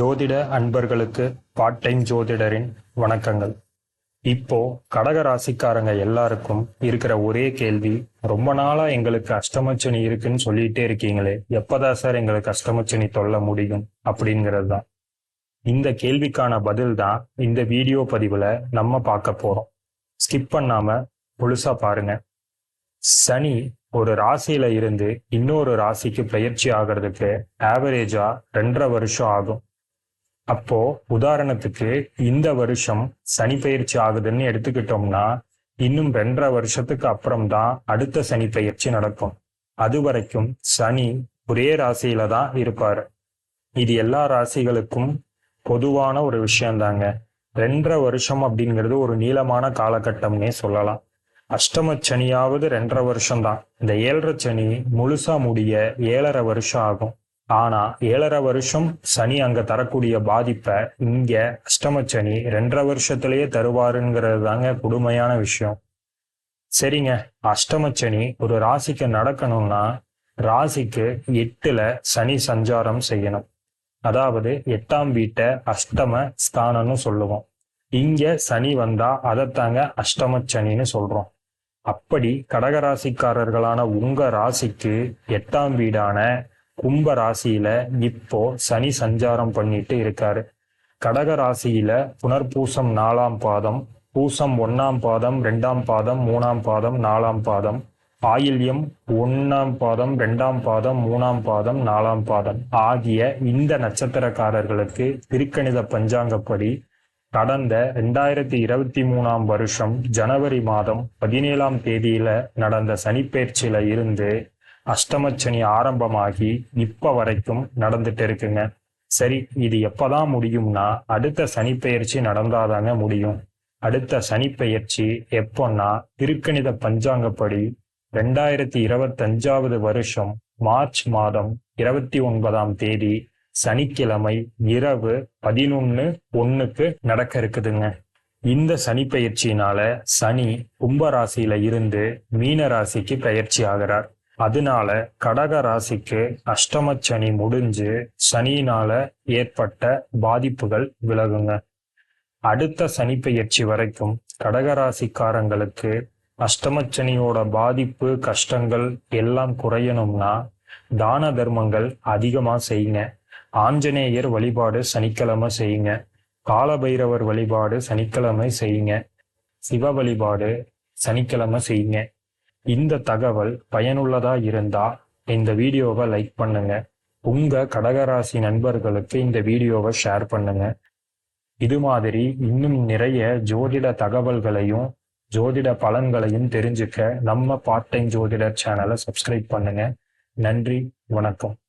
ஜோதிட அன்பர்களுக்கு part time ஜோதிடரின் வணக்கங்கள். இப்போ கடக ராசிக்காரங்க எல்லாருக்கும் இருக்கிற ஒரே கேள்வி ரொம்ப நாளா எங்களுக்கு அஷ்டமச்சனி இருக்குன்னு சொல்லிட்டே இருக்கீங்களே எப்பதான் சார் எங்களுக்கு அஷ்டமச்சனி தொல்ல முடியும் அப்படிங்கிறது தான் இந்த கேள்விக்கான பதில் தான் இந்த வீடியோ பதிவுல நம்ம பார்க்க போறோம். ஸ்கிப் பண்ணாம முழுசா பாருங்க. சனி ஒரு ராசியில இருந்து இன்னொரு ராசிக்கு பயிற்சி ஆகிறதுக்கு ஆவரேஜா ரெண்டரை வருஷம் ஆகும். அப்போ உதாரணத்துக்கு இந்த வருஷம் சனி பயிற்சி ஆகுதுன்னு எடுத்துக்கிட்டோம்னா இன்னும் ரெண்டரை வருஷத்துக்கு அப்புறம் தான் அடுத்த சனி பயிற்சி நடக்கும். அது வரைக்கும் சனி ஒரே ராசியில தான் இருப்பாரு. இது எல்லா ராசிகளுக்கும் பொதுவான ஒரு விஷயம்தாங்க ரெண்டரை வருஷம் அப்படிங்கிறது ஒரு நீளமான காலகட்டம்னே சொல்லலாம். அஷ்டம சனியாவது ரெண்டரை வருஷம் தான் இந்த ஏழரை சனி முழுசா முடிய ஏழரை வருஷம் ஆகும். ஆனா ஏழரை வருஷம் சனி அங்க தரக்கூடிய பாதிப்பை இங்க அஷ்டம சனி ரெண்டரை வருஷத்திலேயே தருவாருங்கிறது தாங்க கொடுமையான விஷயம். சரிங்க அஷ்டம சனி ஒரு ராசிக்கு நடக்கணும்னா ராசிக்கு எட்டுல சனி சஞ்சாரம் செய்யணும். அதாவது எட்டாம் வீட்டை அஷ்டம ஸ்தானம்னு சொல்லுவோம். இங்க சனி வந்தா அதைத்தாங்க அஷ்டம சனின்னு சொல்றோம். அப்படி கடகராசிக்காரர்களான உங்க ராசிக்கு எட்டாம் வீடான கும்ப ராசியில இப்போ சனி சஞ்சாரம் பண்ணிட்டு இருக்காரு. கடக ராசியில புனர்பூசம் நாலாம் பாதம் பூசம் ஒன்னாம் பாதம் ரெண்டாம் பாதம் மூணாம் பாதம் நாலாம் பாதம் ஆயில்யம் ஒன்னாம் பாதம் ரெண்டாம் பாதம் மூணாம் பாதம் நாலாம் பாதம் ஆகிய இந்த நட்சத்திரக்காரர்களுக்கு திருக்கணித பஞ்சாங்கப்படி கடந்த ரெண்டாயிரத்தி இருபத்தி மூணாம் வருஷம் ஜனவரி மாதம் பதினேழாம் தேதியில நடந்த சனிப்பெயர்ச்சியில இருந்து அஷ்டமச்சனி ஆரம்பமாகி இப்ப வரைக்கும் நடந்துட்டு இருக்குங்க. சரி இது எப்பதான் முடியும்னா அடுத்த சனிப்பெயர்ச்சி நடந்தாதாங்க முடியும். அடுத்த சனிப்பெயர்ச்சி எப்போன்னா திருக்கணித பஞ்சாங்கப்படி ரெண்டாயிரத்தி இருபத்தஞ்சாவது வருஷம் மார்ச் மாதம் இருபத்தி ஒன்பதாம் தேதி சனிக்கிழமை இரவு பதினொன்னு ஒண்ணுக்கு நடக்க இருக்குதுங்க. இந்த சனி பயிற்சியினால சனி கும்ப ராசியில இருந்து மீன ராசிக்கு பயிற்சி ஆகிறார். அதனால கடக ராசிக்கு அஷ்டம சனி முடிஞ்சு சனியினால ஏற்பட்ட பாதிப்புகள் விலகுங்க. அடுத்த சனி பயிற்சி வரைக்கும் கடகராசிக்காரங்களுக்கு அஷ்டமச்சனியோட பாதிப்பு கஷ்டங்கள் எல்லாம் குறையணும்னா தான தர்மங்கள் அதிகமா செய்யுங்க. ஆஞ்சநேயர் வழிபாடு சனிக்கிழமை செய்யுங்க. காலபைரவர் வழிபாடு சனிக்கிழமை செய்யுங்க. சிவ வழிபாடு சனிக்கிழமை செய்யுங்க. இந்த தகவல் பயனுள்ளதா இருந்தா இந்த வீடியோவை லைக் பண்ணுங்க. உங்க கடகராசி நண்பர்களுக்கு இந்த வீடியோவை ஷேர் பண்ணுங்க. இது மாதிரி இன்னும் நிறைய ஜோதிட தகவல்களையும் ஜோதிட பலன்களையும் தெரிஞ்சுக்க நம்ம பார்ட் டைம் ஜோதிடர் சேனலை சப்ஸ்கிரைப் பண்ணுங்க. நன்றி வணக்கம்.